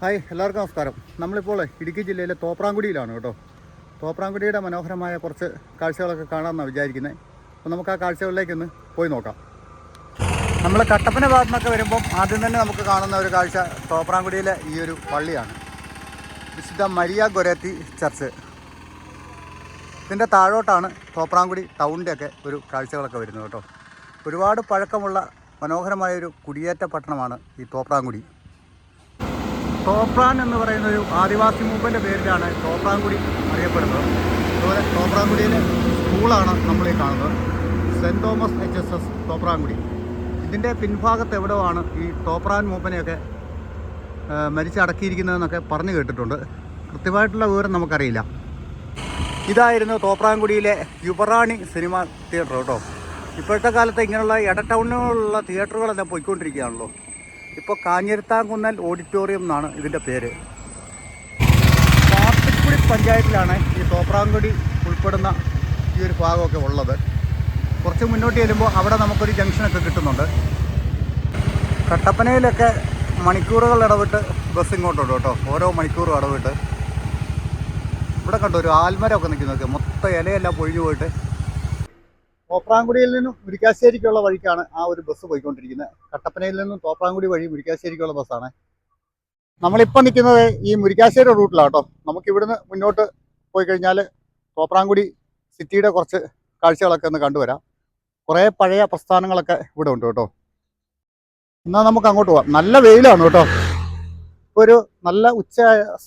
Hi എല്ലാവർക്കും നമസ്കാരം. നമ്മളിപ്പോൾ ഇടുക്കി ജില്ലയിലെ തോപ്രാങ്കുടിയിലാണ് കേട്ടോ. തോപ്രാങ്കുടിയുടെ മനോഹരമായ കുറച്ച് കാഴ്ചകളൊക്കെ കാണാമെന്നാണ് വിചാരിക്കുന്നത്. അപ്പോൾ നമുക്ക് ആ കാഴ്ചകളിലേക്കൊന്ന് പോയി നോക്കാം. നമ്മൾ കട്ടപ്പന ഭാഗത്തു നിന്നൊക്കെ വരുമ്പം ആദ്യം തന്നെ നമുക്ക് കാണുന്ന ഒരു കാഴ്ച തോപ്രാങ്കുടിയിലെ ഈ ഒരു പള്ളിയാണ്. വിശുദ്ധ മരിയ ഗൊരത്തി ചർച്ച് ഇതിന്റെ താഴോട്ടാണ് തോപ്രാങ്കുടി ടൗണിന്റെ ഒക്കെ ഒരു കാഴ്ചകളൊക്കെ വരുന്നത് കേട്ടോ. ഒരുപാട് പഴക്കമുള്ള മനോഹരമായ ഒരു കുടിയേറ്റ പട്ടണമാണ് ഈ തോപ്രാങ്കുടി തോപ്രാൻ എന്ന് പറയുന്ന ഒരു ആദിവാസി മൂപ്പന്റെ പേരിലാണ് തോപ്രാങ്കുടി അറിയപ്പെടുന്നത്. അതുപോലെ തോപ്രാങ്കുടിയിലെ സ്കൂളാണ് നമ്മൾ ഈ കാണുന്നത്. Saint Thomas H S S Thoprankudy ഇതിന്റെ പിൻഭാഗത്ത് എവിടെയോ ആണ് ഈ തോപ്രാൻ മൂപ്പനെയൊക്കെ മരിച്ചടക്കിയിരിക്കുന്നതെന്നൊക്കെ പറഞ്ഞു കേട്ടിട്ടുണ്ട്. കൃത്യമായിട്ടുള്ള വിവരം നമുക്കറിയില്ല. ഇതായിരുന്നു തോപ്രാങ്കുടിയിലെ യുവറാണി സിനിമ തിയേറ്റർ കേട്ടോ. ഇപ്പോഴത്തെ കാലത്ത് ഇങ്ങനെയുള്ള ഇട ടൗണിലുള്ള തിയേറ്ററുകളെല്ലാം പോയിക്കൊണ്ടിരിക്കുകയാണല്ലോ. ഇപ്പോൾ കാഞ്ഞിരത്താങ്കുന്നൽ ഓഡിറ്റോറിയം എന്നാണ് ഇതിന്റെ പേര്. കാപ്പിക്കുടി പഞ്ചായത്തിലാണ് ഈ തോപ്രാങ്കുടി ഉൾപ്പെടുന്ന ഈ ഒരു ഭാഗമൊക്കെ ഉള്ളത്. കുറച്ച് മുന്നോട്ട് ചെല്ലുമ്പോൾ അവിടെ നമുക്കൊരു ജംഗ്ഷനൊക്കെ കിട്ടുന്നുണ്ട്. കട്ടപ്പനയിലൊക്കെ മണിക്കൂറുകൾ ഇടവിട്ട് ബസ് ഇങ്ങോട്ടുണ്ട് കേട്ടോ. ഓരോ മണിക്കൂറും ഇടവിട്ട്. ഇവിടെ കണ്ടോ ഒരു ആൽമരമൊക്കെ നിൽക്കുന്നതൊക്കെ മൊത്തം ഇലയെല്ലാം പൊഴിഞ്ഞു പോയിട്ട് തോപ്രാങ്കുടിയിൽ നിന്നും മുരിക്കാശ്ശേരിക്കുള്ള വഴിക്കാണ് ആ ഒരു ബസ് പോയിക്കൊണ്ടിരിക്കുന്നത്. കട്ടപ്പനയിൽ നിന്നും തോപ്രാങ്കുടി വഴി മുരിക്കാശ്ശേരിക്കുള്ള ബസ്സാണ് നമ്മളിപ്പോൾ നിൽക്കുന്നത് ഈ മുരിക്കാശ്ശേരി റൂട്ടിലാണ് കേട്ടോ നമുക്ക് ഇവിടുന്ന് മുന്നോട്ട് പോയി കഴിഞ്ഞാൽ തോപ്രാങ്കുടി സിറ്റിയുടെ കുറച്ച് കാഴ്ചകളൊക്കെ ഒന്ന് കണ്ടുവരാം. കുറേ പഴയ പ്രസ്ഥാനങ്ങളൊക്കെ ഇവിടെ ഉണ്ട് കേട്ടോ. എന്നാൽ നമുക്ക് അങ്ങോട്ട് പോവാം. നല്ല വെയിലാണ് കേട്ടോ. ഇപ്പോൾ ഒരു നല്ല ഉച്ച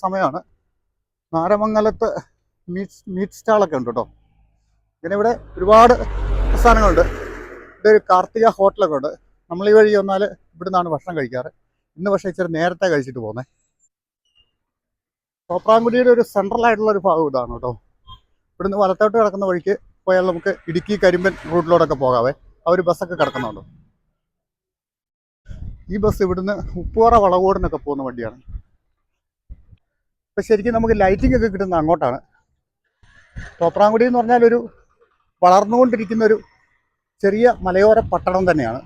സമയമാണ്. നാരമംഗലത്ത് മീറ്റ് മീറ്റ് സ്റ്റാളൊക്കെ ഉണ്ട് കേട്ടോ. ഇങ്ങനെ ഇവിടെ ഒരുപാട് പ്രസ്ഥാനങ്ങളുണ്ട് ഇതൊരു കാർത്തിക ഹോട്ടലൊക്കെ ഉണ്ട്. നമ്മൾ ഈ വഴി വന്നാൽ ഇവിടുന്നാണ് ഭക്ഷണം കഴിക്കാറ്. ഇന്ന് പക്ഷേ ഇച്ചിരി നേരത്തെ കഴിച്ചിട്ട് പോകുന്നത് തോപ്രാങ്കുടിയുടെ ഒരു സെൻട്രൽ ആയിട്ടുള്ള ഒരു ഭാഗം ഇതാണ് കേട്ടോ. ഇവിടുന്ന് വലത്തോട്ട് കിടക്കുന്ന വഴിക്ക് പോയാൽ നമുക്ക് ഇടുക്കി കരിമ്പൻ റൂട്ടിലോട്ടൊക്കെ പോകാവേ. ആ ഒരു ബസ്സൊക്കെ കിടക്കുന്നുണ്ട്. ഈ ബസ് ഇവിടുന്ന് ഉപ്പുവറ വളകോടിനൊക്കെ പോകുന്ന വണ്ടിയാണ്. ഇപ്പം ശരിക്കും നമുക്ക് ലൈറ്റിംഗ് ഒക്കെ കിട്ടുന്നത് അങ്ങോട്ടാണ്. തോപ്രാങ്കുടി എന്ന് പറഞ്ഞാൽ ഒരു വളർന്നുകൊണ്ടിരിക്കുന്ന ഒരു ചെറിയ മലയോര പട്ടണം തന്നെയാണ്.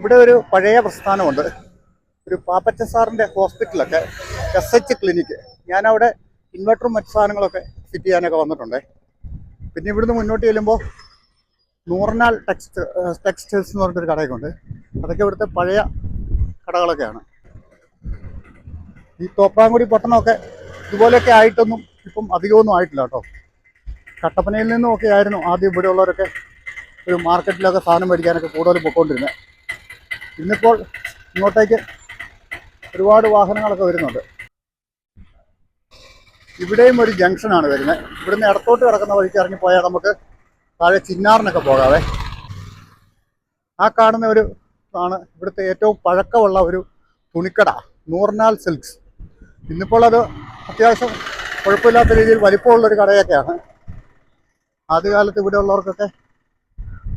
ഇവിടെ ഒരു പഴയ പ്രസ്ഥാനമുണ്ട്. ഒരു പാപ്പച്ച സാറിന്റെ ഹോസ്പിറ്റലൊക്കെ എസ് എച്ച് ക്ലിനിക്ക് ഞാനവിടെ ഇൻവെർട്ടറും മറ്റു സാധനങ്ങളൊക്കെ ഫിറ്റ് ചെയ്യാനൊക്കെ വന്നിട്ടുണ്ട്. പിന്നെ ഇവിടുന്ന് മുന്നോട്ട് ചെല്ലുമ്പോൾ നൂറിനാൽ ടെക്സ്റ്റ് ടെക്സ്റ്റൈൽസ് എന്ന് പറഞ്ഞിട്ടൊരു കടയൊക്കെ ഉണ്ട് അതൊക്കെ ഇവിടുത്തെ പഴയ കടകളൊക്കെയാണ്. ഈ തോപ്രാങ്കുടി പട്ടണമൊക്കെ ഇതുപോലെയൊക്കെ ആയിട്ടൊന്നും ഇപ്പം അധികമൊന്നും ആയിട്ടില്ല കേട്ടോ. കട്ടപ്പനയിൽ നിന്നും ഒക്കെ ആയിരുന്നു ആദ്യം ഇവിടെ ഉള്ളവരൊക്കെ ഒരു മാർക്കറ്റിലൊക്കെ സാധനം മേടിക്കാനൊക്കെ കൂടുതൽ പൊയ്ക്കൊണ്ടിരുന്നത് ഇന്നിപ്പോൾ ഇങ്ങോട്ടേക്ക് ഒരുപാട് വാഹനങ്ങളൊക്കെ വരുന്നുണ്ട്. ഇവിടെയും ഒരു ജംഗ്ഷനാണ് വരുന്നത് ഇവിടുന്ന് ഇടത്തോട്ട് കിടക്കുന്ന വഴിക്ക് ഇറങ്ങി പോയാൽ നമുക്ക് താഴെ ചിന്നാറിനൊക്കെ പോകാവേ. ആ കാണുന്ന ഒരു ആണ് ഇവിടുത്തെ ഏറ്റവും പഴക്കമുള്ള ഒരു തുണിക്കട നൂറിനാൽ സിൽക്സ്. ഇന്നിപ്പോൾ അത് അത്യാവശ്യം കുഴപ്പമില്ലാത്ത രീതിയിൽ വലിപ്പമുള്ളൊരു കടയൊക്കെയാണ്. ആദ്യകാലത്ത് ഇവിടെ ഉള്ളവർക്കൊക്കെ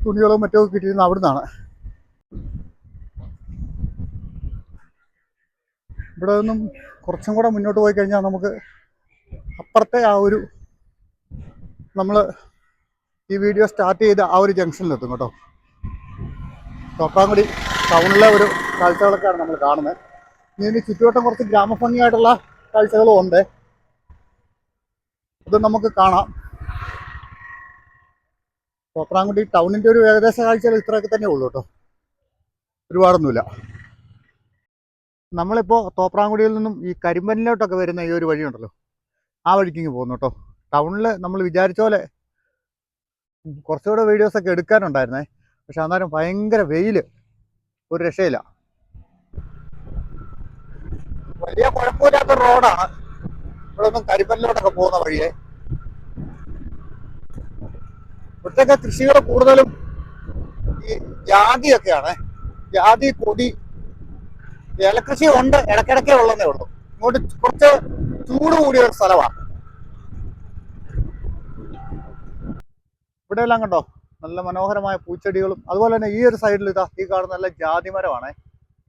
തുണികളും മറ്റോ കിട്ടിയിരുന്നത് അവിടുന്നാണ്. ഇവിടെ നിന്നും കുറച്ചും കൂടെ മുന്നോട്ട് പോയി കഴിഞ്ഞാൽ നമുക്ക് അപ്പുറത്തെ ആ ഒരു നമ്മൾ ഈ വീഡിയോ സ്റ്റാർട്ട് ചെയ്ത ആ ഒരു ജംഗ്ഷനിലെത്തും കേട്ടോ. തോപ്രാങ്കുടി ടൗണിലെ ഒരു കാഴ്ചകളൊക്കെയാണ് നമ്മൾ കാണുന്നത്. ഇനി ചുറ്റുവട്ടം കുറച്ച് ഗ്രാമഭംഗിയായിട്ടുള്ള കാഴ്ചകളും ഉണ്ട്. അത് നമുക്ക് കാണാം. തോപ്രാങ്കുടി ടൗണിന്റെ ഒരു ഏകദേശ കാഴ്ചകൾ ഇത്രയൊക്കെ തന്നെ ഉള്ളൂ കേട്ടോ. ഒരുപാടൊന്നുമില്ല. നമ്മളിപ്പോൾ തോപ്രാങ്കുടിയിൽ നിന്നും ഈ കരിമ്പനിലോട്ടൊക്കെ വരുന്ന ഈ ഒരു വഴിയുണ്ടല്ലോ ആ വഴിക്ക് ഇങ്ങ് പോകുന്നു കേട്ടോ. ടൗണിൽ നമ്മൾ വിചാരിച്ച പോലെ കുറച്ചുകൂടെ വീഡിയോസൊക്കെ എടുക്കാനുണ്ടായിരുന്നേ. പക്ഷെ അന്നേരം ഭയങ്കര വെയിൽ. ഒരു രക്ഷയില്ല. വലിയ കുഴപ്പമില്ലാത്ത റോഡാണ് ഇവിടെ ഒന്നും കരിമ്പനിലോട്ടൊക്കെ പോകുന്ന വഴിയെ. ഇവിടുത്തെ കൃഷികൾ കൂടുതലും ഈ ജാതിയൊക്കെയാണ്. ജാതി കൊടി ഇലക്കൃഷി ഉണ്ട് ഇടയ്ക്കിടയ്ക്കേ ഉള്ളതേ ഉള്ളൂ. ഇങ്ങോട്ട് കുറച്ച് ചൂട് കൂടിയ ഒരു സ്ഥലമാണ്. ഇവിടെ എല്ലാം കണ്ടോ? നല്ല മനോഹരമായ പൂച്ചെടികളും അതുപോലെ തന്നെ ഈ ഒരു സൈഡിൽ ഇതാ ഈ കാണുന്ന നല്ല ജാതി മരമാണ്.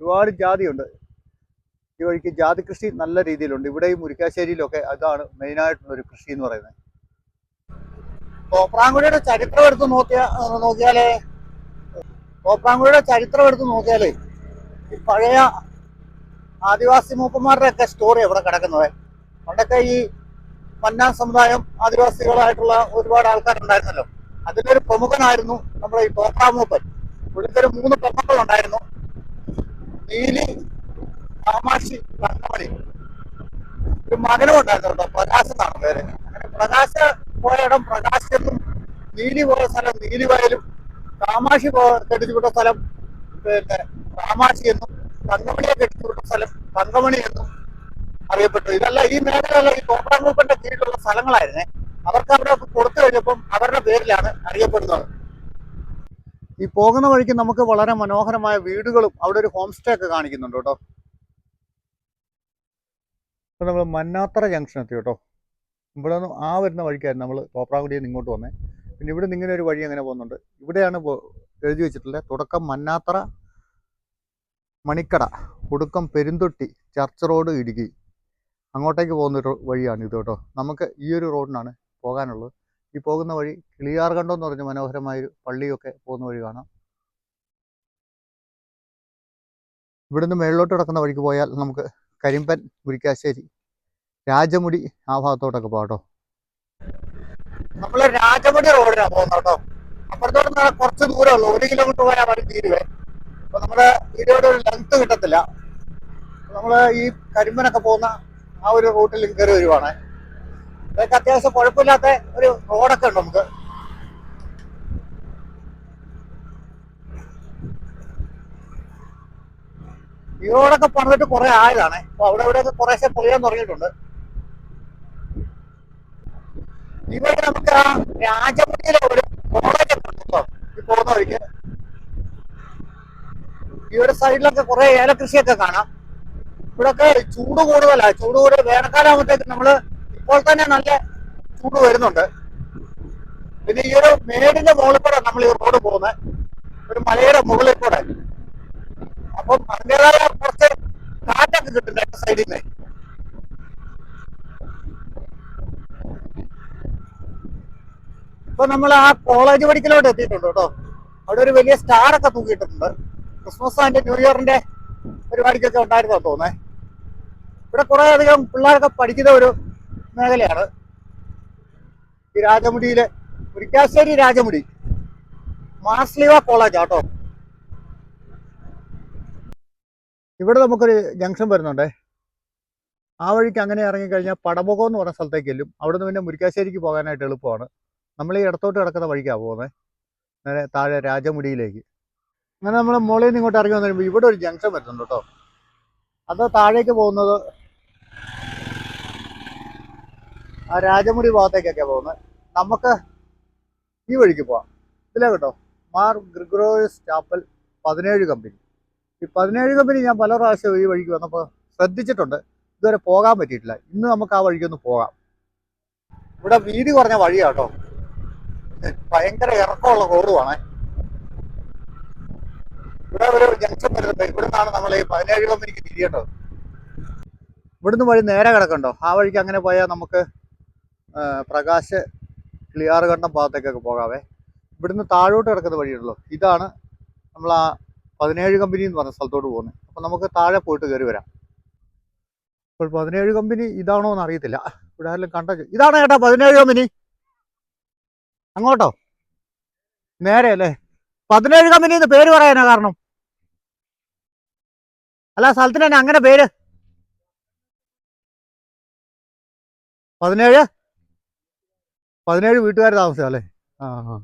ഒരുപാട് ജാതിയുണ്ട്. ഈ വഴിക്ക് ജാതി കൃഷി നല്ല രീതിയിലുണ്ട്. ഇവിടെയും മുരിക്കാശ്ശേരിയിലൊക്കെ അതാണ് മെയിനായിട്ടുള്ള ഒരു കൃഷി എന്ന് പറയുന്നത്. തോപ്രാങ്കുടിയുടെ ചരിത്രം എടുത്ത് നോക്കിയാ നോക്കിയാലേ തോപ്രാങ്കുടിയുടെ ചരിത്രം എടുത്ത് നോക്കിയാലേ ഈ പഴയ ആദിവാസി മൂപ്പന്മാരുടെ ഒക്കെ സ്റ്റോറി ഇവിടെ കിടക്കുന്നത്? പണ്ടൊക്കെ ഈ മന്നാ സമുദായം ആദിവാസികളായിട്ടുള്ള ഒരുപാട് ആൾക്കാരുണ്ടായിരുന്നല്ലോ. അതിലൊരു പ്രമുഖനായിരുന്നു നമ്മുടെ ഈ തോപ്രാ മൂപ്പൻ. പുള്ളിക്കൊരു മൂന്ന് പെമ്മക്കളുണ്ടായിരുന്നു നീലി കാമാക്ഷി കണ്ണമണി. ഒരു മകനും ഉണ്ടായിരുന്നു കേട്ടോ പ്രകാശ് എന്നാണ് പേര്. അങ്ങനെ പ്രകാശ് പോയ ഇടം പ്രകാശ് എന്നും നീലി പോയ സ്ഥലം നീലി വയലും കാമാക്ഷി കെട്ടിച്ചുവിട്ട വിട്ട സ്ഥലം പിന്നെ കാമാക്ഷി എന്നും തങ്കമണിയെ കെട്ടിച്ചുവിട്ട സ്ഥലം തങ്കമണി എന്നും അറിയപ്പെട്ടു. ഇതല്ല ഈ മേഖലയല്ല ഈ തോപ്രാങ്കൂപ്പന്റെ കീഴിലുള്ള സ്ഥലങ്ങളായിരുന്നേ. അവർക്ക് അവിടെ കൊടുത്തു കഴിഞ്ഞപ്പം അവരുടെ പേരിലാണ് അറിയപ്പെടുന്നത്. ഈ പോകുന്ന വഴിക്ക് നമുക്ക് വളരെ മനോഹരമായ വീടുകളും അവിടെ ഒരു ഹോം സ്റ്റേ ഒക്കെ കാണിക്കുന്നുണ്ട് കേട്ടോ. നമ്മൾ മന്നാത്തറ ജംഗ്ഷൻ എത്തി കേട്ടോ. ഇവിടെ നിന്ന് ആ വരുന്ന വഴിക്കായിരുന്നു നമ്മൾ തോപ്രാങ്കുടിയിൽ നിന്ന് ഇങ്ങോട്ട് വന്നേ. പിന്നെ ഇവിടെ നിന്ന് ഇങ്ങനെ ഒരു വഴി അങ്ങനെ പോകുന്നുണ്ട്. ഇവിടെയാണ് എഴുതി വെച്ചിട്ടുള്ളത് തുടക്കം മന്നാത്ര മണിക്കട ഒടുക്കം പെരുന്തൊട്ടി ചർച്ച് റോഡ് ഇടുക്കി. അങ്ങോട്ടേക്ക് പോകുന്ന വഴിയാണ് ഇത് കേട്ടോ. നമുക്ക് ഈ ഒരു റോഡിനാണ് പോകാനുള്ളത്. ഈ പോകുന്ന വഴി കിളിയാർകണ്ടം എന്ന് പറഞ്ഞ മനോഹരമായൊരു പള്ളിയൊക്കെ പോകുന്ന വഴി കാണാം. ഇവിടുന്ന് മേളിലോട്ട് കിടക്കുന്ന വഴിക്ക് പോയാൽ നമുക്ക് കരിമ്പൻ മുരിക്കാശ്ശേരി രാജമുടി ആ ഭാഗത്തോട്ടൊക്കെ പോകാം കേട്ടോ നമ്മൾ രാജമുടി റോഡിനാ പോകുന്നത് കേട്ടോ. അപ്പുറത്തോട്ട് കുറച്ച് ദൂരം ഉള്ളൂ ഒരു കിലോമീറ്റർ പോയാൽ വഴി തീരുവേ. അപ്പൊ നമ്മുടെ വീഡിയോയുടെ ഒരു ലെങ്ത് കിട്ടത്തില്ല. നമ്മൾ ഈ കരിമ്പനൊക്കെ പോകുന്ന ആ ഒരു റൂട്ടിൽ കയറി വരുവാണ്. ഇതൊക്കെ അത്യാവശ്യം കുഴപ്പമില്ലാത്ത ഒരു റോഡൊക്കെ ഉണ്ട് നമുക്ക്. ഈ റോഡൊക്കെ പണിതിട്ട് കുറെ ആയതാണ്. അപ്പൊ അവിടെ ഇവിടെയൊക്കെ കുറേശ്ശെ പൊളിയാൻ തുടങ്ങിയിട്ടുണ്ട് ഇവിടെ നമുക്ക് ആ രാജമുടിയിലെ ഒരു കോളേജ് കേട്ടോ. ഈ പോകുന്ന വഴിക്ക്. ഇവിടെ സൈഡിലൊക്കെ കുറെ ഏലകൃഷിയൊക്കെ കാണാം. ഇവിടൊക്കെ ചൂട് കൂടുതലാ. ചൂട് കൂടുതൽ വേനൽക്കാലാകുമ്പോഴത്തേക്ക് നമ്മൾ ഇപ്പോൾ തന്നെ നല്ല ചൂട് വരുന്നുണ്ട്. പിന്നെ ഈ ഒരു മേടിന്റെ മുകളിൽ കൂടെ നമ്മൾ ഈ റോഡ് പോകുന്നത് ഒരു മലയുടെ മുകളിൽ കൂടെ. അപ്പം അതിന്റെതായ കുറച്ച് കാറ്റൊക്കെ കിട്ടുന്നുണ്ട് സൈഡിൽ നിന്ന്. ഇപ്പൊ നമ്മൾ ആ കോളേജ് പഠിക്കലോട്ട് എത്തിയിട്ടുണ്ട് കേട്ടോ. അവിടെ ഒരു വലിയ സ്റ്റാർ ഒക്കെ തൂക്കിയിട്ടുണ്ട് ക്രിസ്മസ് ആൻഡ് ന്യൂ ഇയറിന്റെ പരിപാടിക്കൊക്കെ ഉണ്ടായിരുന്നോ തോന്നേ. ഇവിടെ കുറെ അധികം പിള്ളേരൊക്കെ പഠിക്കുന്ന ഒരു മേഖലയാണ്. ഈ രാജമുടിയിലെ മുരിക്കാശ്ശേരി രാജമുടി. മാർസ്ലിവ കോളേജ് ആട്ടോ ഇവിടെ നമുക്കൊരു ജംഗ്ഷൻ വരുന്നുണ്ടേ. ആ വഴിക്ക് അങ്ങനെ ഇറങ്ങിക്കഴിഞ്ഞാൽ പടമുഖം എന്ന് പറഞ്ഞ സ്ഥലത്തേക്ക് ചെല്ലും. അവിടെ നിന്ന് പിന്നെ മുരിക്കാശ്ശേരിക്ക് പോകാനായിട്ട് എളുപ്പമാണ്. നമ്മൾ ഈ ഇടത്തോട്ട് കിടക്കുന്ന വഴിക്കാണ് പോകുന്നത് നേരെ താഴെ രാജമുടിയിലേക്ക്. അങ്ങനെ നമ്മൾ മുകളിൽ നിന്ന് ഇങ്ങോട്ട് ഇറങ്ങി വന്നു ഇവിടെ ഒരു ജംഗ്ഷൻ വരുന്നുണ്ട് കേട്ടോ. അത് താഴേക്ക് പോകുന്നത് ആ രാജമുടി ഭാഗത്തേക്കൊക്കെ പോകുന്നത്. നമുക്ക് ഈ വഴിക്ക് പോവാം. ഇല്ല കേട്ടോ. മാർ ഗ്രിഗ്രോയസ് ചാപ്പൽ പതിനേഴ് കമ്പനി. ഈ പതിനേഴ് കമ്പനി ഞാൻ പല പ്രാവശ്യം ഈ വഴിക്ക് വന്നപ്പോൾ ശ്രദ്ധിച്ചിട്ടുണ്ട്. ഇതുവരെ പോകാൻ പറ്റിയിട്ടില്ല. ഇന്ന് നമുക്ക് ആ വഴിക്കൊന്ന് പോകാം. ഇവിടെ വീതി കുറഞ്ഞ വഴിയാട്ടോ ഭയങ്കര ഇറക്കമുള്ള റോഡുമാണ് ഇവിടെ ഒരു ജംഗ്ഷൻ വരുന്നുണ്ട്. ഇവിടെ നിന്നാണ് നമ്മൾ ഈ പതിനേഴ് കിലോമീറ്റർ തിരിയേണ്ടത്. ഇവിടുന്ന് വഴി നേരെ കിടക്കണ്ടോ? ആ വഴിക്ക് അങ്ങനെ പോയാൽ നമുക്ക് പ്രകാശ് ക്ലിയാറുകണ്ടം ഭാഗത്തേക്കൊക്കെ പോകാവേ. ഇവിടുന്ന് താഴോട്ട് കിടക്കുന്ന വഴിയുള്ളൂ ഇതാണ് നമ്മൾ ആ പതിനേഴ് കമ്പനി എന്ന് പറഞ്ഞ സ്ഥലത്തോട്ട് പോകുന്നത്. അപ്പം നമുക്ക് താഴെ പോയിട്ട് കയറി വരാം. ഇപ്പോൾ പതിനേഴ് കമ്പനി ഇതാണോ എന്ന് അറിയത്തില്ല. ഇവിടെ ആരെങ്കിലും കണ്ട ഇതാണ് ചേട്ടാ പതിനേഴ് കമ്പനി അങ്ങോട്ടോ? നേരെ അല്ലേ? പതിനേഴ് കമ്പനി എന്ന് പേര് പറയാനാ കാരണം? അല്ല സ്ഥലത്തിന് തന്നെ അങ്ങനെ പേര്. പതിനേഴ്? പതിനേഴ് വീട്ടുകാർ താമസം അല്ലേ? ആ ആ.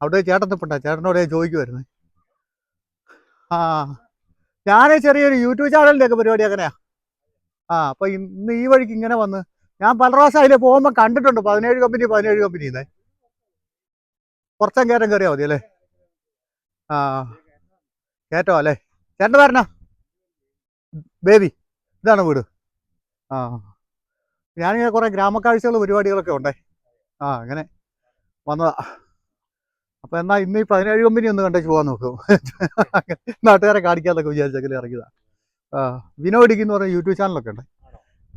അവിടെ ചേട്ടൻ നിൽപ്പുണ്ട ചേട്ടനോട് ചോദിക്കുമായിരുന്നു ആ ഞാൻ ചെറിയൊരു യൂട്യൂബ് ചാനലിന്റെ ഒക്കെ പരിപാടി അങ്ങനെയാ ആ അപ്പൊ ഇന്ന് ഈ വഴിക്ക് ഇങ്ങനെ വന്ന് ഞാൻ പല പ്രാവശ്യം അതിൽ പോകുമ്പോൾ കണ്ടിട്ടുണ്ട് പതിനേഴ് കമ്പനി പതിനേഴ് കമ്പനി എന്നേ. കുറച്ചും കയറ്റം കയറിയാൽ മതി അല്ലേ? ആ കയറ്റോ അല്ലേ? ചേട്ടൻ പേരനാ ബേബി. ഇതാണ് വീട്? ആ ഞാനിങ്ങനെ കുറേ ഗ്രാമക്കാഴ്ചകൾ പരിപാടികളൊക്കെ ഉണ്ടേ. ആ അങ്ങനെ വന്നതാ. അപ്പൊ എന്നാ ഇന്ന് ഈ പതിനേഴ് കമ്പനി ഒന്ന് കണ്ടേച്ച് പോകാൻ നോക്കും. നാട്ടുകാരെ കാണിക്കാന്നൊക്കെ വിചാരിച്ചെങ്കിലും ഇറങ്ങിയതാ. ആ വിനോഡിക്ക് എന്ന് പറഞ്ഞ യൂട്യൂബ് ചാനലൊക്കെ ഉണ്ട്.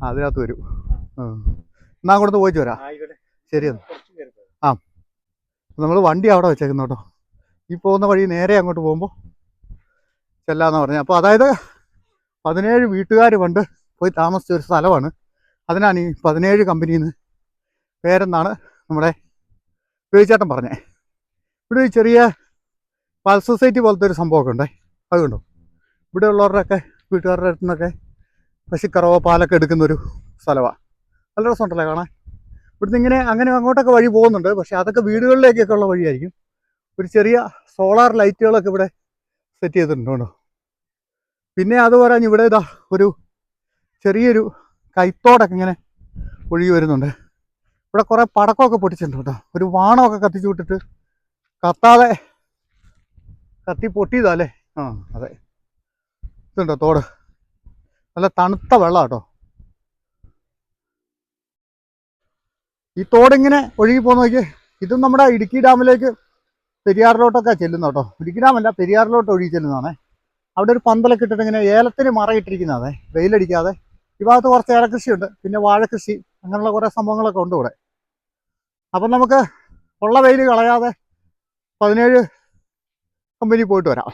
അതിനകത്ത് വരും. ആ. എന്നാ അങ്ങോട്ട് പോയിട്ട് വരാം. ശരി എന്നാ നമ്മൾ വണ്ടി അവിടെ വെച്ചേക്കുന്നു കേട്ടോ. ഈ പോകുന്ന വഴി നേരെ അങ്ങോട്ട് പോകുമ്പോൾ ചെല്ലാന്ന് പറഞ്ഞു. അപ്പോൾ അതായത് പതിനേഴ് വീട്ടുകാർ പണ്ട് പോയി താമസിച്ച ഒരു സ്ഥലമാണ്. അതിനാണ് ഈ പതിനേഴ് കമ്പനിയിൽ നിന്ന് പേരെന്നാണ് നമ്മുടെ ബേച്ചേട്ടൻ പറഞ്ഞത് ഇവിടെ ഒരു ചെറിയ പാൽ സൊസൈറ്റി പോലത്തെ ഒരു സംഭവമൊക്കെ ഉണ്ടേ. അതുകൊണ്ടോ ഇവിടെ ഉള്ളവരുടെയൊക്കെ വീട്ടുകാരുടെ അടുത്തുനിന്നൊക്കെ പശുക്കറവോ പാലൊക്കെ എടുക്കുന്നൊരു സ്ഥലമാണ് നല്ല രസമുണ്ടല്ലേ കാണാൻ? ഇവിടുന്ന് ഇങ്ങനെ അങ്ങനെ അങ്ങോട്ടൊക്കെ വഴി പോകുന്നുണ്ട്. പക്ഷെ അതൊക്കെ വീടുകളിലേക്കൊക്കെ ഉള്ള വഴിയായിരിക്കും. ഒരു ചെറിയ സോളാർ ലൈറ്റുകളൊക്കെ ഇവിടെ സെറ്റ് ചെയ്തിട്ടുണ്ട് പിന്നെ അത് പറഞ്ഞ് ഇവിടെ ഇതാ ഒരു ചെറിയൊരു കൈത്തോടൊക്കെ ഇങ്ങനെ ഒഴുകി വരുന്നുണ്ട്. ഇവിടെ കുറേ പടക്കമൊക്കെ പൊട്ടിച്ചിട്ടുണ്ട് കേട്ടോ. ഒരു വാണമൊക്കെ കത്തിച്ചു വിട്ടിട്ട് കത്താതെ കത്തി പൊട്ടിയതാ അല്ലേ? ആ അതെ. ഇതുണ്ടോ തോട്? നല്ല തണുത്ത വെള്ളം കേട്ടോ. ഈ തോടിങ്ങനെ ഒഴുകി പോകുന്ന നോക്കി ഇതും നമ്മുടെ ഇടുക്കി ഡാമിലേക്ക് പെരിയാറിലോട്ടൊക്കെ ചെല്ലുന്ന കേട്ടോ. ഇടുക്കി ഡാമല്ല പെരിയാറിലോട്ട് ഒഴുകി ചെല്ലുന്നതാണേ. അവിടെ ഒരു പന്തലൊക്കെ ഇട്ടിട്ട് ഇങ്ങനെ ഏലത്തിന് മറയിട്ടിരിക്കുന്നതേ വെയിലടിക്കാതെ. ഈ ഭാഗത്ത് കുറച്ച് ഏലകൃഷിയുണ്ട് പിന്നെ വാഴകൃഷി അങ്ങനെയുള്ള കുറേ സംഭവങ്ങളൊക്കെ ഉണ്ട് ഇവിടെ. അപ്പം നമുക്ക് ഉള്ള വെയിൽ കളയാതെ പതിനേഴ് കമ്പനി പോയിട്ട് വരാം.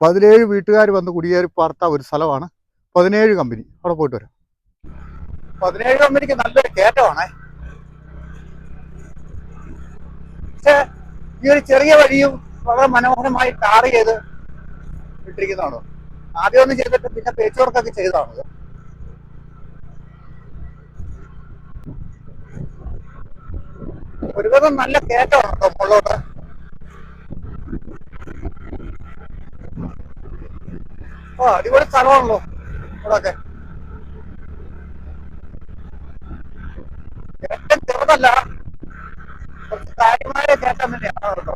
പതിനേഴ് വീട്ടുകാർ വന്ന് കുടിയേറി പാർത്ത ഒരു സ്ഥലമാണ് പതിനേഴ് കമ്പനി അവിടെ പോയിട്ട് വരാം. പതിനേഴ് കമ്പനിക്ക് നല്ലൊരു കയറ്റമാണേ. പക്ഷേ ഈ ഒരു ചെറിയ വഴിയും വളരെ മനോഹരമായി ടാർ ചെയ്ത് ഇട്ടിരിക്കുന്നതാണോ? ആദ്യം ഒന്നും ചെയ്തിട്ട് പിന്നെ പേച്ച് വർക്കൊക്കെ ചെയ്തതാണത് ഒരുവിധം നല്ല കയറ്റമാണ് കേട്ടോ മുകളിലോട്ട്? ഓ അടിപൊളി സ്ഥലമാണല്ലോ ഇവിടൊക്കെ. കുറച്ച് കാര്യമായ കയറ്റം തന്നെയാണ് കേട്ടോ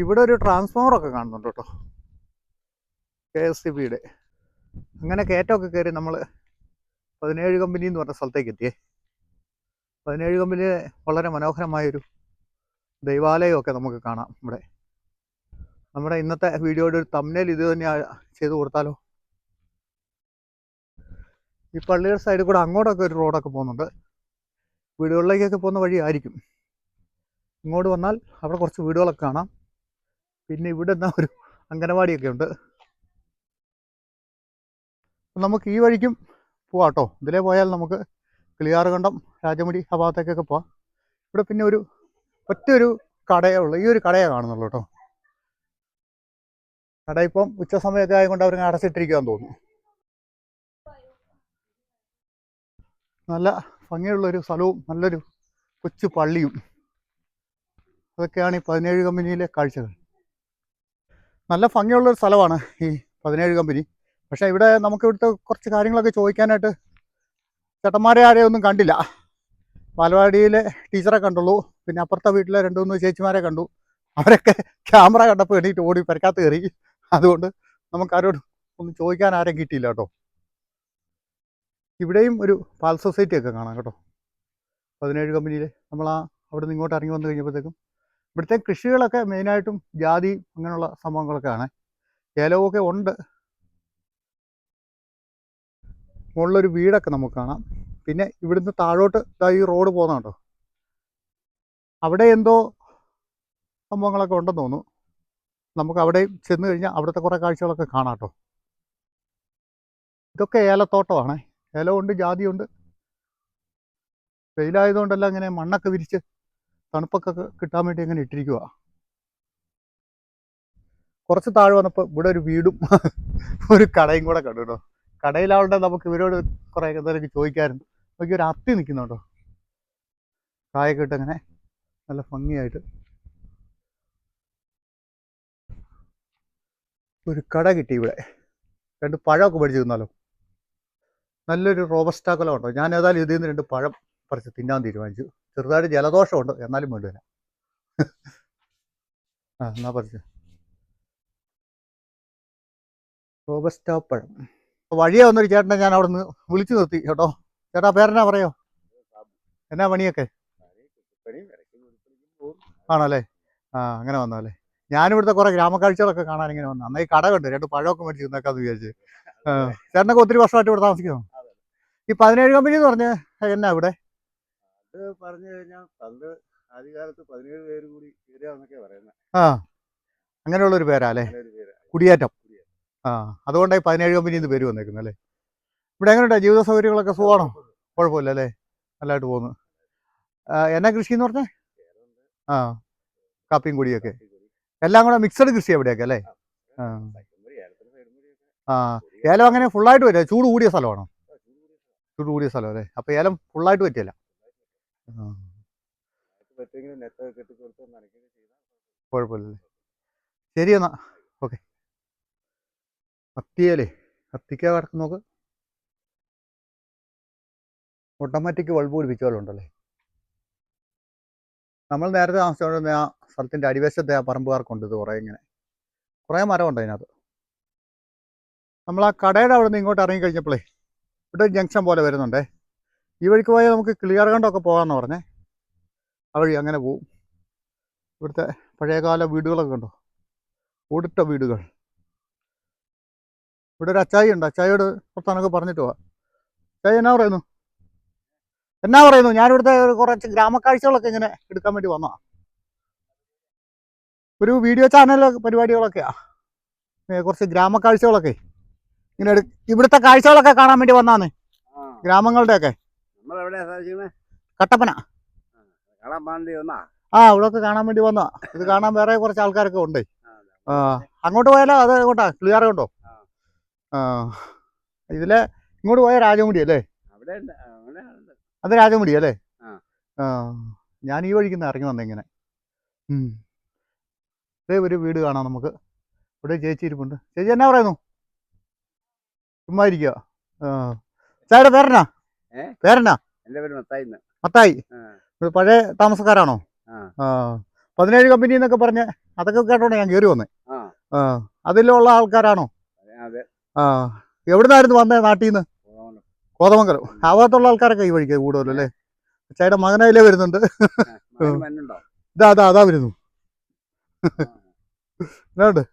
ഇവിടെ ഒരു ട്രാൻസ്ഫോമർ ഒക്കെ കാണുന്നുണ്ട് കേട്ടോ. കെ എസ് സി ബിയുടെ അങ്ങനെ കയറ്റമൊക്കെ കയറി നമ്മൾ പതിനേഴ് കമ്പനി എന്ന് പറഞ്ഞ സ്ഥലത്തേക്ക് എത്തിയേ. പതിനേഴ് കമ്പനി വളരെ മനോഹരമായൊരു ദൈവാലയമൊക്കെ നമുക്ക് കാണാം ഇവിടെ. നമ്മുടെ ഇന്നത്തെ വീഡിയോയുടെ ഒരു തമ്മിൽ ഇത് തന്നെ ചെയ്ത് കൊടുത്താലോ? ഈ പള്ളിയുടെ സൈഡിൽ കൂടെ അങ്ങോട്ടൊക്കെ ഒരു റോഡൊക്കെ പോകുന്നുണ്ട്. വീടുകളിലേക്കൊക്കെ പോകുന്ന വഴി ആയിരിക്കും. ഇങ്ങോട്ട് വന്നാൽ അവിടെ കുറച്ച് വീടുകളൊക്കെ കാണാം. പിന്നെ ഇവിടെ എന്നാൽ ഒരു അംഗനവാടിയൊക്കെ ഉണ്ട്. നമുക്ക് ഈ വഴിക്കും പോവാം കേട്ടോ ഇതിലേ പോയാൽ നമുക്ക് കിളിയാറുകണ്ടം രാജമുടി ആ ഭാഗത്തേക്കൊക്കെ പോവാം. ഇവിടെ പിന്നെ ഒരു ഒറ്റൊരു കടയേ ഉള്ളൂ. ഈ ഒരു കടയേ കാണുന്നുള്ളൂ കേട്ടോ കട ഇപ്പം ഉച്ച സമയമൊക്കെ ആയതുകൊണ്ട് അവർ അടച്ചിട്ടിരിക്കുകയെന്ന് തോന്നുന്നു. നല്ല ഭംഗിയുള്ളൊരു സ്ഥലവും നല്ലൊരു കൊച്ചു പള്ളിയും. അതൊക്കെയാണ് ഈ പതിനേഴ് കമ്പനിയിലെ കാഴ്ചകൾ. നല്ല ഭംഗിയുള്ളൊരു സ്ഥലമാണ് ഈ പതിനേഴ് കമ്പനി. പക്ഷേ ഇവിടെ നമുക്ക് ഇവിടുത്തെ കുറച്ച് കാര്യങ്ങളൊക്കെ ചോദിക്കാനായിട്ട് ചേട്ടന്മാരെ ആരെയും ഒന്നും കണ്ടില്ല. പാലവാടിയിലെ ടീച്ചറെ കണ്ടുള്ളൂ. പിന്നെ അപ്പുറത്തെ വീട്ടിലെ രണ്ട് മൂന്ന് ചേച്ചിമാരെ കണ്ടു. അവരൊക്കെ ക്യാമറ കണ്ടപ്പോൾ എണീറ്റ് ഓടി പെരക്കാത്ത കയറി. അതുകൊണ്ട് നമുക്ക് ആരോടും ഒന്നും ചോദിക്കാൻ ആരും കിട്ടിയില്ല കേട്ടോ. ഇവിടെയും ഒരു പാൽ സൊസൈറ്റി ഒക്കെ കാണാം കേട്ടോ. പതിനേഴ് കമ്പനിയിലെ നമ്മൾ ആ അവിടെ നിന്ന് ഇങ്ങോട്ട് ഇറങ്ങി വന്നു കഴിഞ്ഞപ്പോഴത്തേക്കും ഇവിടുത്തെ കൃഷികളൊക്കെ മെയിനായിട്ടും ജാതി അങ്ങനെയുള്ള സംഭവങ്ങളൊക്കെ ആണ്. ഏലവുമൊക്കെ ഉണ്ട്. മുകളിലൊരു വീടൊക്കെ നമുക്ക് കാണാം. പിന്നെ ഇവിടുന്ന് താഴോട്ട് ഈ റോഡ് പോകുന്ന കേട്ടോ അവിടെ എന്തോ സംഭവങ്ങളൊക്കെ ഉണ്ടെന്ന് തോന്നുന്നു. നമുക്ക് അവിടെ ചെന്ന് കഴിഞ്ഞാൽ അവിടുത്തെ കുറേ കാഴ്ചകളൊക്കെ കാണാം കേട്ടോ. ഇതൊക്കെ ഏലത്തോട്ടമാണ്. ഏലമുണ്ട് ജാതിയുണ്ട്. വെയിലായതുകൊണ്ടല്ല ഇങ്ങനെ മണ്ണൊക്കെ വിരിച്ച് തണുപ്പൊക്കെ കിട്ടാൻ വേണ്ടി അങ്ങനെ ഇട്ടിരിക്കുക കുറച്ച് താഴെ വന്നപ്പോൾ ഇവിടെ ഒരു വീടും ഒരു കടയും കൂടെ കണ്ടു കേട്ടോ. കടയിലാവുണ്ട് നമുക്ക് ഇവരോട് കുറേ എന്തെങ്കിലും ചോദിക്കാറുണ്ട് നോക്കി ഒരു അത്തി നിൽക്കുന്നുണ്ടോ കായൊക്കെ ഇട്ട് അങ്ങനെ നല്ല ഭംഗിയായിട്ട്. ഒരു കട കിട്ടി ഇവിടെ. രണ്ട് പഴമൊക്കെ മേടിച്ച് തിന്നാലോ? നല്ലൊരു റോബസ്റ്റാ കൊല ഉണ്ടോ ഞാൻ ഏതായാലും ഇതിൽ നിന്ന് രണ്ട് പഴം പറിച്ച് തിന്നാൻ തീരുമാനിച്ചു. ചെറുതായിട്ട് ജലദോഷമുണ്ട് എന്നാലും വേണ്ടി വരാം ആ എന്നാ പറിച്ച്. റോബസ്റ്റാ പഴം. വഴിയെ വന്നൊരു ചേട്ടനെ ഞാൻ അവിടെ നിന്ന് വിളിച്ചു നിർത്തി കേട്ടോ. ചേട്ടാ പേരെന്നാ പറയോ? എന്നാ പണിയൊക്കെ? ആണല്ലേ? ആ അങ്ങനെ വന്നാലേ ഞാനിവിടുത്തെ കുറെ ഗ്രാമക്കാഴ്ചകളൊക്കെ കാണാൻ ഇങ്ങനെ വന്നു. അന്നേ ഈ കട കണ്ടു രണ്ട് പഴമൊക്കെ മേടിച്ച് നിന്നേക്കാന്ന് വിചാരിച്ച്. ചേട്ടനൊക്കെ ഒത്തിരി വർഷമായിട്ട് ഇവിടെ താമസിക്കുന്നു ഈ പതിനേഴ് കമ്പനി എന്ന് പറഞ്ഞ എന്നാ ഇവിടെ അത് പറഞ്ഞു കഴിഞ്ഞാൽ പണ്ട് ആദ്യകാലത്ത് പതിനേഴ് പേര് കൂടി കയറിയാന്നൊക്കെ പറയുന്നത് ആ അങ്ങനെയുള്ളൊരു പേരാ അല്ലേ? കുടിയേറ്റം. ആ അതുകൊണ്ടായി പതിനേഴ് കമ്പനി എന്ന് പേര് വന്നേക്കുന്നത് അല്ലേ? ഇവിടെ എങ്ങനെയുണ്ട്? ജീവിത സൗകര്യങ്ങളൊക്കെ സുഖമാണോ? കുഴപ്പമില്ല അല്ലേ? നല്ലതായിട്ട് പോകുന്നു. എന്നാ കൃഷി എന്ന് പറഞ്ഞേ? ആ കാപ്പിയും കുടിയൊക്കെ. എല്ലാം കൂടെ മിക്സഡ് കൃഷി എവിടെയൊക്കെ അല്ലേ? ആ ഏലം അങ്ങനെ ഫുള്ളായിട്ട് പറ്റില്ല ചൂട് കൂടിയ സ്ഥലമാണോ? ചൂട് കൂടിയ സ്ഥലം അല്ലേ അപ്പോൾ ഏലം ഫുള്ളായിട്ട് പറ്റിയല്ല കുഴപ്പമില്ലല്ലേ? ശരി എന്നാ. ഓക്കെ. കത്തിയേലേ. കത്തിക്ക കിടക്ക് നോക്ക്. ഓട്ടോമാറ്റിക് ബൾബ് പിടിപ്പിച്ച പോലെ ഉണ്ടല്ലേ നമ്മൾ നേരത്തെ താമസിച്ചുകൊണ്ടിരുന്ന ആ സ്ഥലത്തിന്റെ അടിവശത്തെ ആ പറമ്പുകാർക്കുണ്ട് ഇത് കുറേ ഇങ്ങനെ. കുറേ മരമുണ്ട് അതിനകത്ത്. നമ്മൾ ആ കടയുടെ അവിടെ നിന്ന് ഇങ്ങോട്ട് ഇറങ്ങി കഴിഞ്ഞപ്പോഴേ ഇവിടെ ജംഗ്ഷൻ പോലെ വരുന്നുണ്ടേ. ഈ വഴിക്ക് പോയാൽ നമുക്ക് ക്ലിയർ കണ്ടൊക്കെ പോകാമെന്ന് പറഞ്ഞേ. ആ വഴി അങ്ങനെ പോവും. ഇവിടുത്തെ പഴയകാല വീടുകളൊക്കെ കണ്ടോ? ഓടിട്ട വീടുകൾ. ഇവിടെ ഒരു അച്ചായി ഉണ്ട്. അച്ചായിയോട് പുറത്താനൊക്കെ പറഞ്ഞിട്ട് പോവാം. അച്ചായി എന്നാ പറയുന്നു? എന്നാ പറയുന്നു? ഞാനിവിടുത്തെ കുറച്ച് ഗ്രാമക്കാഴ്ചകളൊക്കെ ഇങ്ങനെ എടുക്കാൻ വേണ്ടി വന്നതാ. ഒരു വീഡിയോ ചാനൽ പരിപാടികളൊക്കെയാ. കുറച്ച് ഗ്രാമക്കാഴ്ചകളൊക്കെ. ഇങ്ങനെ ഇവിടുത്തെ കാഴ്ചകളൊക്കെ കാണാൻ വേണ്ടി വന്നാന്ന്. ഗ്രാമങ്ങളുടെ ഒക്കെ കട്ടപ്പന. ആ ഇവിടൊക്കെ കാണാൻ വേണ്ടി വന്നാ. ഇത് കാണാൻ വേറെ കുറച്ച് ആൾക്കാരൊക്കെ ഉണ്ട്. ആ, അങ്ങോട്ട് പോയാലോ? അത് അങ്ങോട്ടാ ക്ലിയർ ഉണ്ടോ ആ. ഇതിലെ ഇങ്ങോട്ട് പോയ രാജമുടി അല്ലേ? അത് രാജമുടി അല്ലേ? ആ. ഞാൻ ഈ വഴിക്ക് ഇറങ്ങി വന്നേ ഇങ്ങനെ. ദേ ഒരു വീട് കാണാം നമുക്ക്. ഇവിടെ ചേച്ചി ഇരിപ്പുണ്ട്. ചേച്ചി എന്നാ പറയുന്നു? ചുമ്മാ ഇരിക്കുക ആ. പേരനാ? പേരെന്നാ? എന്റെ പേര് മത്തായി മത്തായി. പഴയ താമസക്കാരാണോ? പതിനേഴ് കമ്പനി എന്നൊക്കെ പറഞ്ഞ് അതൊക്കെ കേട്ടോണ്ട് ഞാൻ കയറി വന്നേ. അതിലുള്ള ആൾക്കാരാണോ? ആ. എവിടുന്നായിരുന്നു വന്നേ നാട്ടിൽ നിന്ന്. കോതമംഗലം. ആ ഭാഗത്തുള്ള ആൾക്കാരൊക്കെ ഈ വഴിക്ക് കൂടുതലും അല്ലേ? ചേട്ടൻ മകനായില്ലേ വരുന്നുണ്ട്? ഇതാ അതാ അതാ വരുന്നു. എന്നാ ഞാൻ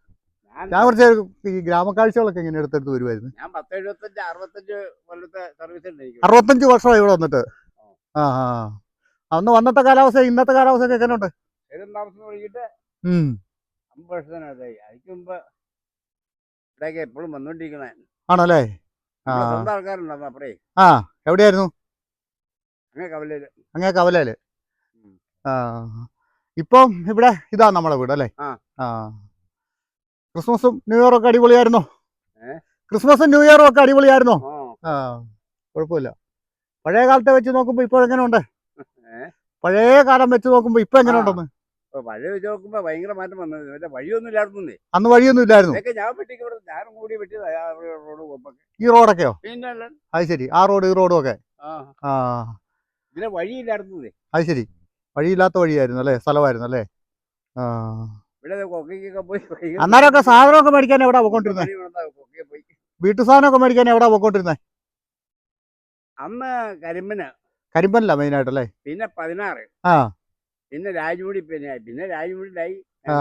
ഞാൻ കുറച്ച് ഈ ഗ്രാമക്കാഴ്ചകളൊക്കെ ഇങ്ങനെ എടുത്തെടുത്ത് വരുമായിരുന്നു ഞാൻ പത്ത് എഴുപത്തഞ്ച് അറുപത്തഞ്ച് കൊല്ലത്തെ സർവീസ് അറുപത്തഞ്ച് വർഷമായി ഇവിടെ വന്നിട്ട്. ആ. ആ അന്ന് വന്നത്തെ കാലാവസ്ഥ ഇന്നത്തെ കാലാവസ്ഥ ഒക്കെ എങ്ങനെയുണ്ട്? താമസം തുടങ്ങിയിട്ട് ഉം. അമ്പത് വർഷത്തിനകത്തായി അതിന് മുമ്പ് ഇവിടേക്ക് എപ്പോഴും വന്നുകൊണ്ടിരിക്കണേ ആണല്ലേ? ആ. നമ്മുടെ സ്വന്തം ആൾക്കാരുണ്ടായിരുന്നു അപ്പറേ. ആ എവിടെയായിരുന്നു? കവലയിൽ. അങ്ങേ കവലയിൽ. ആ ഇപ്പം ഇവിടെ ഇതാ നമ്മളെ വീട് അല്ലേ? ആ. ക്രിസ്മസും ന്യൂ ഇയറും ഒക്കെ അടിപൊളിയായിരുന്നോ? ക്രിസ്മസും ന്യൂ ഇയറും ഒക്കെ അടിപൊളിയായിരുന്നോ? ആ. കുഴപ്പമില്ല. പഴയ കാലത്തെ വെച്ച് നോക്കുമ്പോ ഇപ്പൊ എങ്ങനെയുണ്ട്? പഴയ കാലം വെച്ച് നോക്കുമ്പോ ഇപ്പൊ എങ്ങനെ ഉണ്ടെന്ന് പഴയ വെച്ച് നോക്കുമ്പോ ഭയങ്കര മാറ്റം വന്നത് മറ്റേ വഴിയൊന്നും ഇല്ലായിരുന്നു അന്ന് വഴിയൊന്നും ഇല്ലായിരുന്നു. ഞാൻ വെട്ടിക്ക് ഇവിടെ ഞാനും കൂടി വെട്ടിയതാ ഈ റോഡൊക്കെയോ? അത് ശരി. ആ റോഡ് ഈ റോഡും ഒക്കെ? ആ. ഇതിലെ വഴിയില്ലായിരുന്നേ അത് ശരി. വഴിയില്ലാത്ത വഴിയായിരുന്നു അല്ലേ? സ്ഥലമായിരുന്നു അല്ലേ? ആ. അന്നേരമൊക്കെ സാധനമൊക്കെ മേടിക്കാൻ എവിടാ പോയിക്കൊണ്ടിരുന്നത് വീട്ടു സാധനമൊക്കെ മേടിക്കാൻ എവിടാ പോയിക്കൊണ്ടിരുന്നത് അന്ന് കരിമ്പന്. കരിമ്പനല്ല മെയിൻ ആയിട്ടല്ലേ പിന്നെ പതിനാറ്. ആ. പിന്നെ രാജമുടി പിന്നെ പിന്നെ രാജമുടി ആ.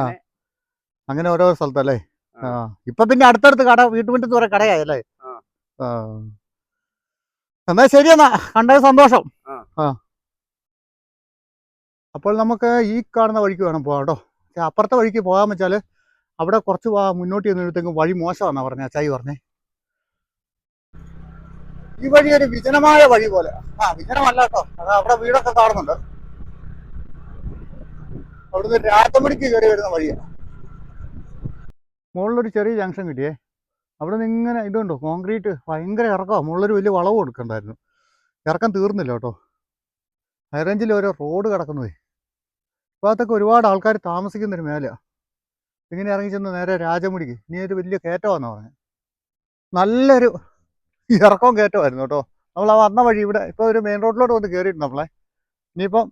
അങ്ങനെ ഓരോ സ്ഥലത്തല്ലേ? ആ. ഇപ്പൊ പിന്നെ അടുത്തടുത്ത് കട വീട്ടുമുറ്റത്ത് കുറെ കടയായല്ലേ? ആ. എന്നാ ശരി എന്നാ. കണ്ടത് സന്തോഷം. ആ. അപ്പോൾ നമുക്ക് ഈ കാണുന്ന വഴിക്ക് വേണം പോകാം കേട്ടോ. പക്ഷെ അപ്പുറത്തെ വഴിക്ക് പോകാൻ വെച്ചാൽ അവിടെ കുറച്ച് മുന്നോട്ട് ചെന്നിടത്തേക്കും വഴി മോശമാണെന്നാണ് പറഞ്ഞ അച്ചായി പറഞ്ഞേ. ഈ വഴി ഒരു വിജനമായ വഴി പോലെ. ആ വിജനമല്ല കേട്ടോ. അത് അവിടെ വീടൊക്കെ കാണുന്നുണ്ട്. അവിടുന്ന് രാത്രമണിക്ക് കയറി വരുന്ന വഴിയാണ് മുകളിലൊരു ചെറിയ ജംഗ്ഷൻ കിട്ടിയേ. അവിടെ നിന്ന് ഇങ്ങനെ ഇതുണ്ടോ കോൺക്രീറ്റ് ഭയങ്കര ഇറക്കമാണ് മുകളിലൊരു വലിയ വളവ് കൊടുക്കണ്ടായിരുന്നു ഇറക്കം തീർന്നില്ല കേട്ടോ. ഹൈറേഞ്ചിൽ ഓരോ റോഡ് കിടക്കുന്നതേ. ഭാഗത്തൊക്കെ ഒരുപാട് ആൾക്കാർ താമസിക്കുന്നൊരു മേലെയാണ് ഇങ്ങനെ ഇറങ്ങി ചെന്ന് നേരെ രാജമുടിക്ക്. ഇനി ഒരു വലിയ കയറ്റമാണെന്ന് പറഞ്ഞു. നല്ലൊരു ഇറക്കവും കയറ്റമായിരുന്നു കേട്ടോ. നമ്മൾ ആ വന്ന വഴി ഇവിടെ ഇപ്പോൾ ഒരു മെയിൻ റോഡിലോട്ട് വന്ന് കയറിയിട്ടുണ്ട് നമ്മളെ. ഇനിയിപ്പം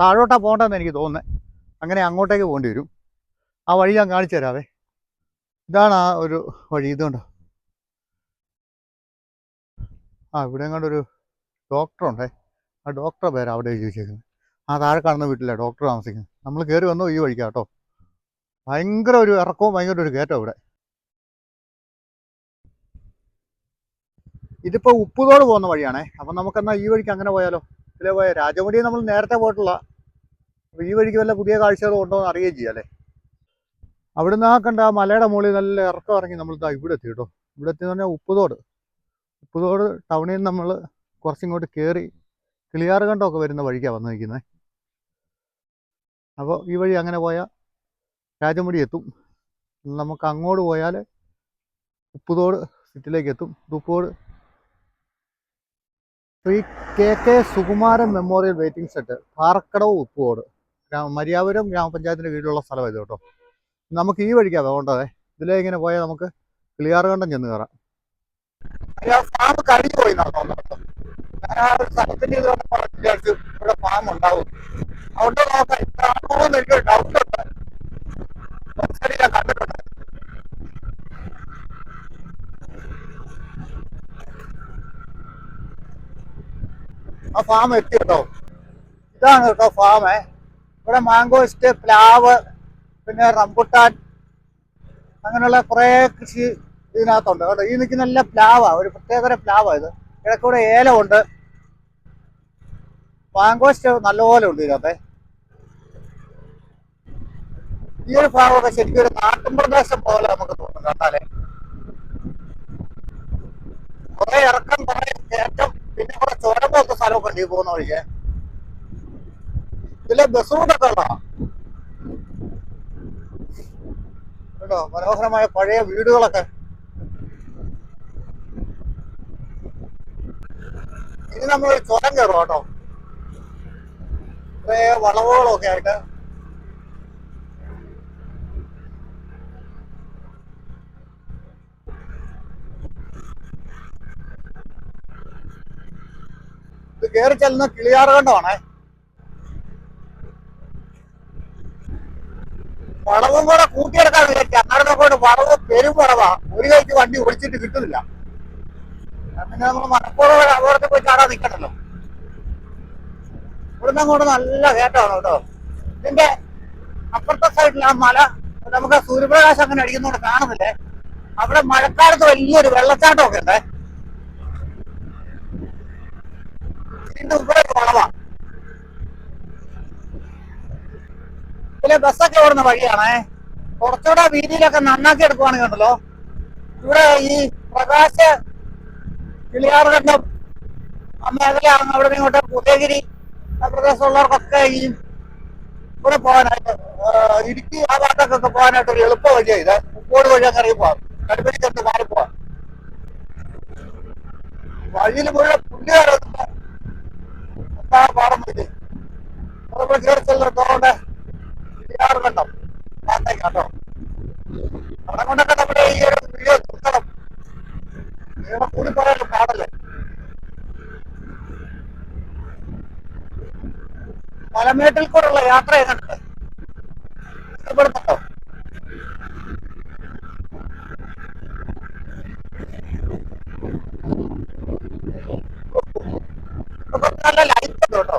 താഴോട്ടാ പോകണ്ടെന്ന് എനിക്ക് തോന്നുന്നത് അങ്ങനെ അങ്ങോട്ടേക്ക് പോകേണ്ടി വരും. ആ വഴി ഞാൻ കാണിച്ചു തരാവേ. ഇതാണ് ആ ഒരു വഴി. ഇതുകൊണ്ട് ആ ഇവിടെ കണ്ടൊരു ഡോക്ടറുണ്ടേ. ആ ഡോക്ടറെ പേര് അവിടെ എഴുതി വെച്ചേക്കുന്നത് ആ താഴെ കാണുന്ന വീട്ടിലെ ഡോക്ടർ താമസിക്കുന്നത് നമ്മൾ കയറി വന്നോ ഈ വഴിക്കാം കേട്ടോ. ഭയങ്കര ഒരു ഇറക്കവും ഭയങ്കര ഒരു കയറ്റം ഇവിടെ. ഇതിപ്പോ ഉപ്പുതോട് പോകുന്ന വഴിയാണേ. അപ്പം നമുക്കെന്നാൽ ഈ വഴിക്ക് അങ്ങനെ പോയാലോ? ഇതിലെ പോയ? രാജമുടി നമ്മൾ നേരത്തെ പോയിട്ടുള്ള അപ്പോൾ ഈ വഴിക്ക് വല്ല പുതിയ കാഴ്ചകളും ഉണ്ടോ എന്ന് അറിയുകയും ചെയ്യാം അല്ലേ? അവിടുന്ന് ആ കണ്ട ആ മലയുടെ മുകളിൽ നല്ല ഇറക്കം ഇറങ്ങി നമ്മൾ ഇതാ ഇവിടെ എത്തി കേട്ടോ. ഇവിടെ എത്തി എന്ന് പറഞ്ഞാൽ ഉപ്പുതോട്. ഉപ്പുതോട് ടൗണിൽ നിന്ന് നമ്മൾ കുറച്ചിങ്ങോട്ട് കയറി കിളിയാറ് കണ്ടമൊക്കെ വരുന്ന വഴിക്കാണ് വന്ന് നിൽക്കുന്നത് അപ്പോൾ ഈ വഴി അങ്ങനെ പോയാൽ രാജമുടി എത്തും. നമുക്ക് അങ്ങോട്ട് പോയാൽ ഉപ്പുതോട് സിറ്റിലേക്ക് എത്തും. Upputhodu Shri K K Sukumaran memorial waiting shed Parakkadavu Upputhodu. ഗ്രാമ മര്യാപുരം ഗ്രാമപഞ്ചായത്തിന്റെ കീഴിലുള്ള സ്ഥലം ഇത് കേട്ടോ. നമുക്ക് ഈ വഴിക്കാണ് പോകേണ്ടത്. ഇതിലേ ഇങ്ങനെ പോയാൽ നമുക്ക് കിളിയാറുകണ്ടം ചെന്ന് കയറാം ഫാം കഴിഞ്ഞു പോയി നടന്നു സ്ഥലത്തിന്റെ ഇവിടെ ഫാം ഉണ്ടാവും. അതുകൊണ്ട് നോക്കാം കാണുമോ എന്ന് എനിക്കൊരു ഡൗട്ട് ഉണ്ട്. ഞാൻ കണ്ടിട്ടുണ്ട്. ആ ഫാം എത്തി കേട്ടോ ഇതാണ് കേട്ടോ ഫാം ഇവിടെ മാംഗോസ്റ്റ് പ്ലാവ് പിന്നെ റംബുട്ടാൻ അങ്ങനെയുള്ള കുറേ കൃഷി ഇതിനകത്തുണ്ട്. കേട്ടോ ഈ നിൽക്കുന്ന നല്ല പ്ലാവാണ് ഒരു പ്രത്യേകതരം പ്ലാവാണ് ഇത്. ഇടയ്ക്കൂടെ ഏലമുണ്ട്. മാങ്കോസ്റ്റ് നല്ലപോലെ ഉണ്ട് ഇതിനകത്തെ. ഈ ഒരു ഭാഗമൊക്കെ ശരിക്കും ഒരു നാട്ടിൻ പ്രദേശം പോലെ നമുക്ക് തോന്നും കണ്ടാലേ. കുറെ ഇറക്കം കുറെ കയറ്റം പിന്നെ കുറെ ചോരം പോലത്തെ സ്ഥലമൊക്കെ ഉണ്ട് ഈ പോകുന്ന വഴിക്ക്. ഇതിലെ ബസ് റൂട്ടൊക്കെ ഉള്ളതാ. കേട്ടോ മനോഹരമായ പഴയ വീടുകളൊക്കെ. ഇനി നമ്മൾ ചോരം കയറും കേട്ടോ. വളവുകളൊക്കെ ആയിട്ട്. ഇത് കയറി ചെല്ലുന്ന കിളിയാറുകണ്ടമാണേ വളവും കൂടെ കൂട്ടിയെടുക്കാൻ വിചാരിച്ചു അന്നേരം കൊണ്ട് വളവ് പെരും വളവാ. ഒരു കൈക്ക് വണ്ടി ഓടിച്ചിട്ട് കിട്ടുന്നില്ല. പിന്നെ നമ്മൾ മലപ്പുറം അപകടത്തിൽ പോയി ചാടാൻ നിൽക്കണല്ലോ ഇവിടുന്ന് അങ്ങോട്ട് നല്ല കയറ്റമാണ് കേട്ടോ. ഇതിന്റെ അപ്പുറത്തെ സൈഡിൽ ആ മല നമുക്ക് സൂര്യപ്രകാശം അങ്ങനെ അടിക്കുന്നോണ്ട് കാണുന്നില്ലേ? അവിടെ മഴക്കാലത്ത് വലിയൊരു വെള്ളച്ചാട്ടമൊക്കെ ഉണ്ടേ. ഇതിന്റെ ഇവിടെ ഒരു വളവാ ഇതിലെ ബസ്സൊക്കെ ഓടുന്ന വഴിയാണേ. കുറച്ചുകൂടെ വീതിയിലൊക്കെ നന്നാക്കി എടുക്കുവാണെങ്കിൽ ഉണ്ടല്ലോ. ഇവിടെ ഈ പ്രകാശ കിളിയാറുകണ്ടം ആ മേഖലയാണ് അവിടെ ഇങ്ങോട്ട് ഉദയഗിരി ആ പ്രദേശമുള്ളവർക്കൊക്കെ ഈ ഇവിടെ പോകാനായിട്ട് ഇടുക്കി ആ ഭാഗത്തൊക്കെ പോകാനായിട്ട് ഒരു എളുപ്പ വഴിയാണ് ഇത്. മുക്കോട് വഴി അങ്ങനെ പോവാം കടുപ്പടി ചെന്ന് പോവാം വഴിയിൽ മുഴുവൻ പുല്ലുകാരൊന്നും എന്താ പാടം വെച്ച് അതുപോലെ ചേർച്ചല്ലോണ്ട് കിളിയാറുകണ്ടം ഭാഗത്തേക്ക് കേട്ടോ അവിടെ കൊണ്ടൊക്കെ നമ്മുടെ ഈ ഒരു വീഡിയോ നിർത്തണം നീളം കൂടി പറയാൻ പാടല്ലേ മലമേട്ടിൽ കൂടെയുള്ള യാത്ര എങ്ങനെയുണ്ട് ഇഷ്ടപ്പെടുന്നുണ്ടോ ഇപ്പൊ നല്ല ലൈറ്റ് ഉണ്ട് കേട്ടോ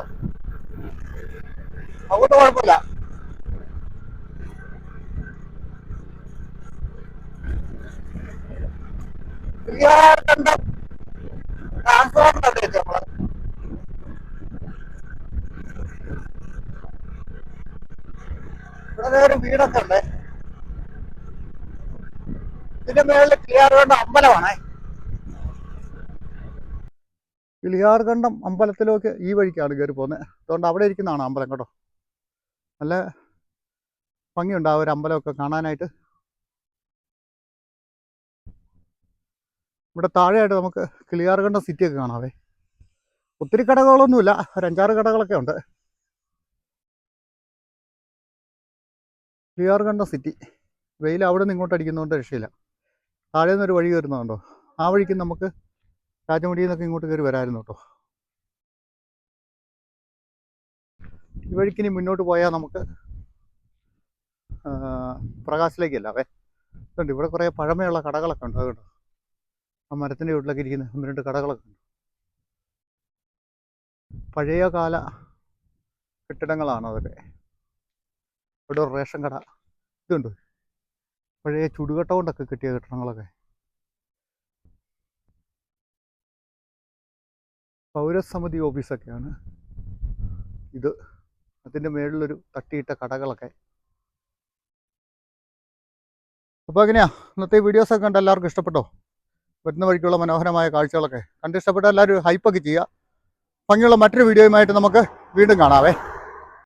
അതുകൊണ്ട് കുഴപ്പമില്ല ക്ലിയർകണ്ടം ട്രാൻസ്ഫോമർ ഒക്കെ വെച്ചു നമ്മൾ ഇവിടെ ദേ ഒരു വീടൊക്കെ ഉണ്ട്. ഇതിന്റെ മേളിൽ കിളിയാർകണ്ടം അമ്പലമാണേ. കിളിയാർകണ്ടം അമ്പലത്തിലേക്ക് ഈ വഴിക്കാണ് കയറി പോകുന്നത് അതുകൊണ്ട് അവിടെ ഇരിക്കുന്നതാണ് അമ്പലം കേട്ടോ. നല്ല ഭംഗിയുണ്ട് ആ ഒരു അമ്പലമൊക്കെ കാണാനായിട്ട്. ഇവിടെ താഴെയായിട്ട് നമുക്ക് കിളിയാർകണ്ടം സിറ്റിയൊക്കെ കാണാവേ. ഒത്തിരി കടകളൊന്നുമില്ല. ഒരു അഞ്ചാറ് കടകളൊക്കെ ഉണ്ട്. കിളിയാറുകണ്ടം സിറ്റി. വെയിൽ അവിടെ നിന്ന് ഇങ്ങോട്ട് അടിക്കുന്നതുകൊണ്ട് രക്ഷയില്ല. താഴെ നിന്നൊരു വഴി വരുന്നതുണ്ടോ ആ വഴിക്ക് നമുക്ക് രാജമുടിയിൽ നിന്നൊക്കെ ഇങ്ങോട്ട് കയറി വരാമായിരുന്നു കേട്ടോ. ഈ വഴിക്ക് ഇനി മുന്നോട്ട് പോയാൽ നമുക്ക് പ്രകാശിലേക്കല്ല? അവേ ഇതുണ്ട്. ഇവിടെ കുറേ പഴമയുള്ള കടകളൊക്കെ ഉണ്ട്. കേട്ടോ ആ മരത്തിന്റെ വീട്ടിലൊക്കെ ഇരിക്കുന്ന ഒന്ന് രണ്ട് കടകളൊക്കെ ഉണ്ട്. പഴയ കാല കെട്ടിടങ്ങളാണ് അതൊക്കെ. ഇവിടെ ഒരു റേഷൻ കട. ഇതുണ്ട്? പഴയ ചുടുകട്ട കൊണ്ടൊക്കെ കിട്ടിയ കെട്ടിടങ്ങളൊക്കെ. പൗരസമിതി ഓഫീസൊക്കെയാണ്. ഇത് അതിന്റെ മേളിലൊരു തട്ടിയിട്ട കടകളൊക്കെ. അപ്പോൾ എങ്ങനെയാ? ഇന്നത്തെ വീഡിയോസൊക്കെ കണ്ട് എല്ലാവർക്കും ഇഷ്ടപ്പെട്ടോ? വരുന്ന വഴിക്കുള്ള മനോഹരമായ കാഴ്ചകളൊക്കെ. കണ്ടിഷ്ടപ്പെട്ട എല്ലാവരും ഹൈപ്പൊക്കെ ചെയ്യുക. ഭംഗിയുള്ള മറ്റൊരു വീഡിയോയുമായിട്ട് നമുക്ക് വീണ്ടും കാണാവേ.